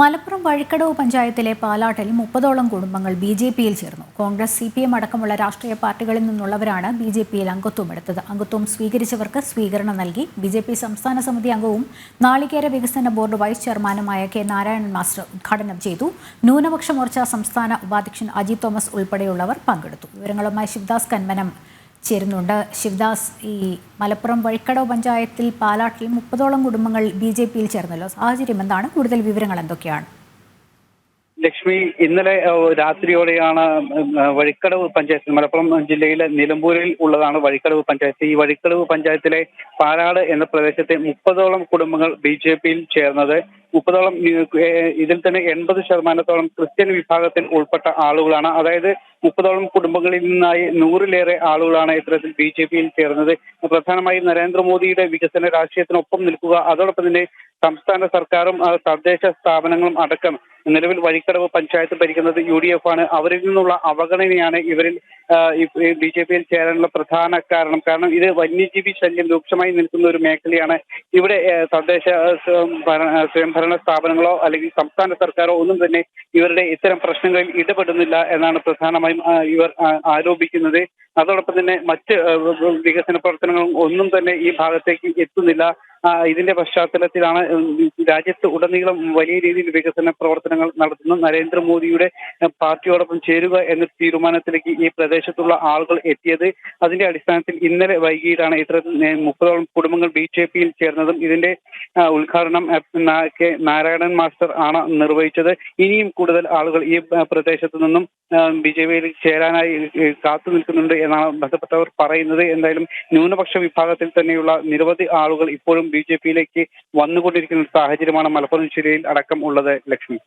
മലപ്പുറം വഴിക്കടവ് പഞ്ചായത്തിലെ പാലാട്ടിൽ മുപ്പതോളം കുടുംബങ്ങൾ ബി ജെ പിയിൽ ചേർന്നു. കോൺഗ്രസ് സി പി എം അടക്കമുള്ള രാഷ്ട്രീയ പാർട്ടികളിൽ നിന്നുള്ളവരാണ് ബി ജെ പിയിൽ അംഗത്വം എടുത്തത്. അംഗത്വം സ്വീകരിച്ചവർക്ക് സ്വീകരണം നൽകി ബി ജെ പി സംസ്ഥാന സമിതി അംഗവും നാളികേര വികസന ബോർഡ് വൈസ് ചെയർമാനുമായ കെ നാരായണൻ മാസ്റ്റർ ഉദ്ഘാടനം ചെയ്തു. ന്യൂനപക്ഷ മോർച്ച സംസ്ഥാന ഉപാധ്യക്ഷൻ അജിത് തോമസ് ഉൾപ്പെടെയുള്ളവർ പങ്കെടുത്തു. വിവരങ്ങളുമായി ശിവദാസ് കന്മനം ചേരുന്നുണ്ട്. ശിവദാസ് ഈ മലപ്പുറം വഴിക്കടവ് പഞ്ചായത്തിൽ പാലാട്ടിൽ മുപ്പതോളം കുടുംബങ്ങൾ ബി ജെ പിയിൽ ചേർന്നല്ലോ. സാഹചര്യം എന്താണ്? കൂടുതൽ വിവരങ്ങൾ എന്തൊക്കെയാണ്? ലക്ഷ്മി ഇന്നലെ രാത്രിയോടെയാണ് വഴിക്കടവ് പഞ്ചായത്ത് മലപ്പുറം ജില്ലയിലെ നിലമ്പൂരിൽ ഉള്ളതാണ് വഴിക്കടവ് പഞ്ചായത്ത്. ഈ വഴിക്കടവ് പഞ്ചായത്തിലെ പാലാട് എന്ന പ്രദേശത്തെ മുപ്പതോളം കുടുംബങ്ങൾ ബി ജെ പിയിൽ ചേർന്നത്. മുപ്പതോളം ഇതിൽ തന്നെ എൺപത് ശതമാനത്തോളം ക്രിസ്ത്യൻ വിഭാഗത്തിൽ ഉൾപ്പെട്ട ആളുകളാണ്. അതായത് മുപ്പതോളം കുടുംബങ്ങളിൽ നിന്നായി നൂറിലേറെ ആളുകളാണ് ഇത്തരത്തിൽ ബി ജെ പിയിൽ ചേർന്നത്. പ്രധാനമായും നരേന്ദ്രമോദിയുടെ വികസന രാഷ്ട്രീയത്തിനൊപ്പം നിൽക്കുക അതോടൊപ്പം തന്നെ സംസ്ഥാന സർക്കാരും തദ്ദേശ സ്ഥാപനങ്ങളും അടക്കം നിലവിൽ വഴിക്കടവ് പഞ്ചായത്ത് ഭരിക്കുന്നത് യു ഡി എഫ് ആണ്. അവരിൽ നിന്നുള്ള അവഗണനയാണ് ഇവരിൽ ബി ജെ പിയിൽ ചേരാനുള്ള പ്രധാന കാരണം കാരണം ഇത് വന്യജീവി ശല്യം രൂക്ഷമായി നിൽക്കുന്ന ഒരു മേഖലയാണ്. ഇവിടെ തദ്ദേശ സ്വയംഭരണ സ്ഥാപനങ്ങളോ അല്ലെങ്കിൽ സംസ്ഥാന സർക്കാരോ ഒന്നും തന്നെ ഇവരുടെ ഇത്തരം പ്രശ്നങ്ങളിൽ ഇടപെടുന്നില്ല എന്നാണ് പ്രധാനമായും ഇവർ ആരോപിക്കുന്നത്. അതോടൊപ്പം തന്നെ മറ്റ് വികസന പ്രവർത്തനങ്ങളും ഒന്നും തന്നെ ഈ ഭാഗത്തേക്ക് എത്തുന്നില്ല. ഇതിന്റെ പശ്ചാത്തലത്തിലാണ് രാജ്യത്ത് ഉടനീളം വലിയ രീതിയിൽ വികസന പ്രവർത്തനങ്ങൾ നടത്തുന്ന നരേന്ദ്രമോദിയുടെ പാർട്ടിയോടൊപ്പം ചേരുക എന്ന തീരുമാനത്തിലേക്ക് ഈ പ്രദേശത്തുള്ള ആളുകൾ എത്തിയത് അതിന്റെ അടിസ്ഥാനത്തിൽ ഇന്നലെ വൈകിട്ടാണ് ഇത്ര മുപ്പതോളം കുടുംബങ്ങൾ ബി ജെ പിയിൽ ചേർന്നതും ഇതിന്റെ ഉദ്ഘാടനം കെ നാരായണൻ മാസ്റ്റർ ആണ് നിർവഹിച്ചത്. ഇനിയും കൂടുതൽ ആളുകൾ ഈ പ്രദേശത്ത് നിന്നും ബി ജെ പിയിൽ ചേരാനായി കാത്തു നിൽക്കുന്നുണ്ട് എന്നാണ് ബന്ധപ്പെട്ടവർ പറയുന്നത്. എന്തായാലും ന്യൂനപക്ഷ വിഭാഗത്തിൽ തന്നെയുള്ള നിരവധി ആളുകൾ ഇപ്പോഴും ബി ജെ പിയിലേക്ക് വന്നുകൊണ്ടിരിക്കുന്ന സാഹചര്യമാണ് മലപ്പുറം ജില്ലയിൽ അടക്കം ഉള്ളത് ലക്ഷ്മി.